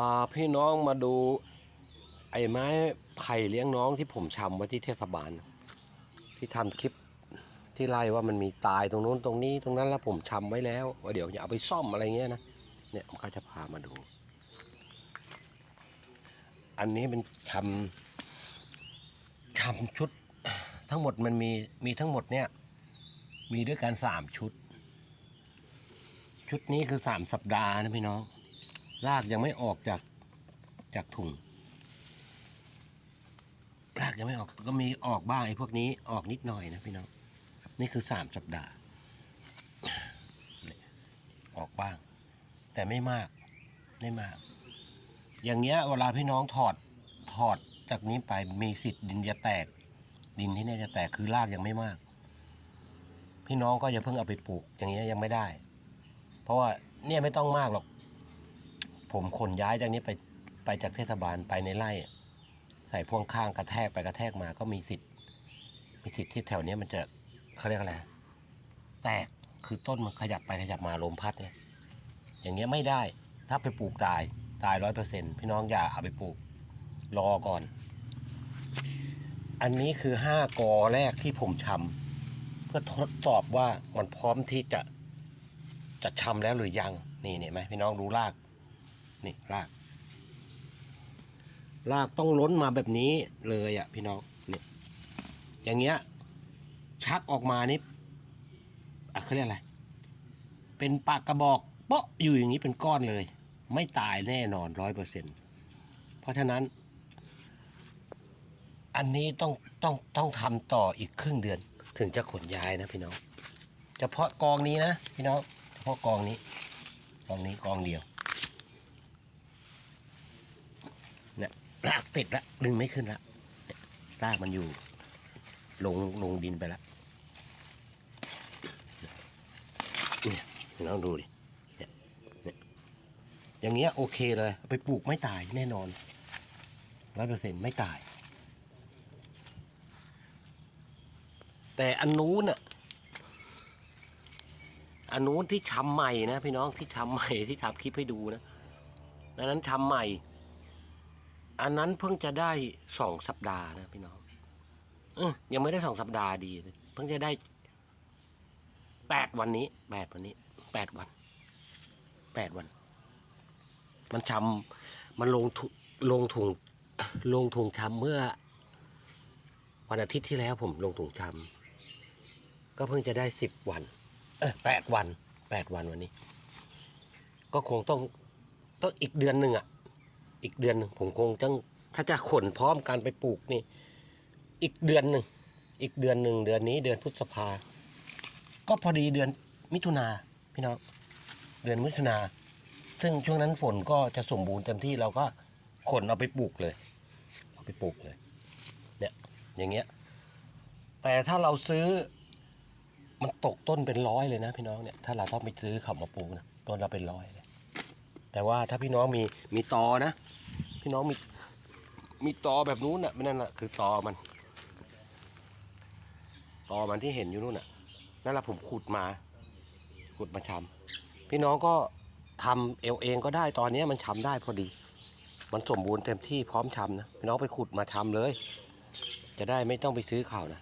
าพี่น้องมาดูไอ้ไม้ไผ่เลี้ยงน้องที่ผมชำไว้ที่เทศบาล ที่ทำคลิปที่ไล่ว่ามันมีตายตรงนู้นตรงนี้ตรงนั้นแล้วผมชำไว้แล้วว่าเดี๋ยวจะเอาไปซ่อมอะไรเงี้ยนะเนี่ยผมก็จะพามาดู อันนี้เป็นชำชำชุด ทั้งหมดมันมีมีทั้งหมดเนี่ย มีด้วยกันสามชุด ชุดนี้คือสามสัปดาห์นะพี่น้อง รากยังไม่ออกจากจากถุงรากยังไม่ออกก็มีออกบ้างไอ้พวกนี้ออกนิดหน่อยนะพี่น้องนี่คือสามสัปดาห์ ออกบ้าง แต่ไม่มากไม่มาก อย่างเงี้ยเวลาพี่น้องถอดถอดจากนี้ไปมีสิทธิ์ดินจะแตก ดินที่เนี่ยจะแตกคือรากยังไม่มาก พี่น้องก็อย่าเพิ่งเอาไปปลูก อย่างเงี้ยยังไม่ได้ เพราะว่าเนี่ยไม่ต้องมากหรอก ผมขนย้ายจากนี้ไปไปจากเทศบาลไปในไร่ ใส่พ่วงข้างกระแทกไปกระแทกมาก็มีสิทธิ์ มีสิทธิ์ที่แถวเนี้ยมันจะเขาเรียกอะไรแตกคือต้นมันขยับไปขยับมาลมพัดเนี่ยอย่างเงี้ยไม่ได้ ถ้าไปปลูกตายตายร้อยเปอร์เซ็นพี่น้องอย่าเอาไปปลูกรอก่อน อันนี้คือห้ากอแรกที่ผมชำเพื่อทดสอบว่ามันพร้อมที่จะจะชำแล้วหรือยังนี่เนี่ยไหมพี่น้องดูราก นี่ราก รากต้องล้นมาแบบนี้เลยอะ พี่น้องเนี่ยอย่างเงี้ย ชักออกมานี่อะเขาเรียกอะไร เป็นปากกระบอกเปาะอยู่อย่างนี้เป็นก้อนเลย ไม่ตายแน่นอนร้อยเปอร์เซ็นเพราะฉะนั้น อันนี้ต้องต้องต้องทำต่ออีกครึ่งเดือน ถึงจะขนย้ายนะพี่น้องเฉพาะกองนี้นะพี่น้องเฉพาะกองนี้ กองนี้กองเดียว เนี่ยรากติดแล้วดึงไม่ขึ้นแล้วรากมันอยู่ ลงลงดินไปแล้วเนี่ยพี่น้องดูดิเนี่ยเนี่ยอย่างเงี้ยโอเคเลย ไปปลูกไม่ตายแน่นอนร้อยเปอร์เซ็นต์ไม่ตาย แต่อันนู้นอะอันนู้นที่ทำใหม่นะพี่น้องที่ทำใหม่ที่ทำคลิปให้ดูนะอันนั้นทำใหม่ อันนั้นเพิ่งจะได้สองสัปดาห์นะพี่น้องเออยังไม่ได้สองสัปดาห์ดีเพิ่งจะได้แปดวันนี้แปดวันนี้แปดวันแปดวัน มันช้ำมันลงถุลงถุงลงถุงช้ำเมื่อ วันอาทิตย์ที่แล้วผมลงถุงช้ำก็เพิ่งจะได้สิบวัน เออแปดวันแปดวันวันนี้ ก็คงต้องต้องอีกเดือนหนึ่งอะ อีกเดือนหนึ่งผมคงต้องถ้าจะขนพร้อมกันไปปลูกนี่ อีกเดือนหนึ่งอีกเดือนหนึ่งเดือนนี้เดือนพฤษภา ก็พอดีเดือนมิถุนาพี่น้องเดือนมิถุนาซึ่งช่วงนั้นฝนก็จะสมบูรณ์เต็มที่เราก็ขนเอาไปปลูกเลย เอาไปปลูกเลย เนี่ยอย่างเงี้ย แต่ถ้าเราซื้อมันตกต้นเป็นร้อยเลยนะพี่น้องเนี่ยถ้าเราต้องไปซื้อเขามาปลูกนะต้นเราเป็นร้อยเลย แต่ว่าถ้าพี่น้องมีมีตอนะ พี่น้องมีมีตอแบบนู้นน่ะไม่นั่นน่ะคือตอมันตอมันที่เห็นอยู่นู่นน่ะนั่นแหละผมขุดมา ขุดมาชำพี่น้องก็ทำเอวเองก็ได้ตอนนี้มันชำได้พอดี มันสมบูรณ์เต็มที่พร้อมชำนะพี่น้องไปขุดมาชำเลย จะได้ไม่ต้องไปซื้อเขานะ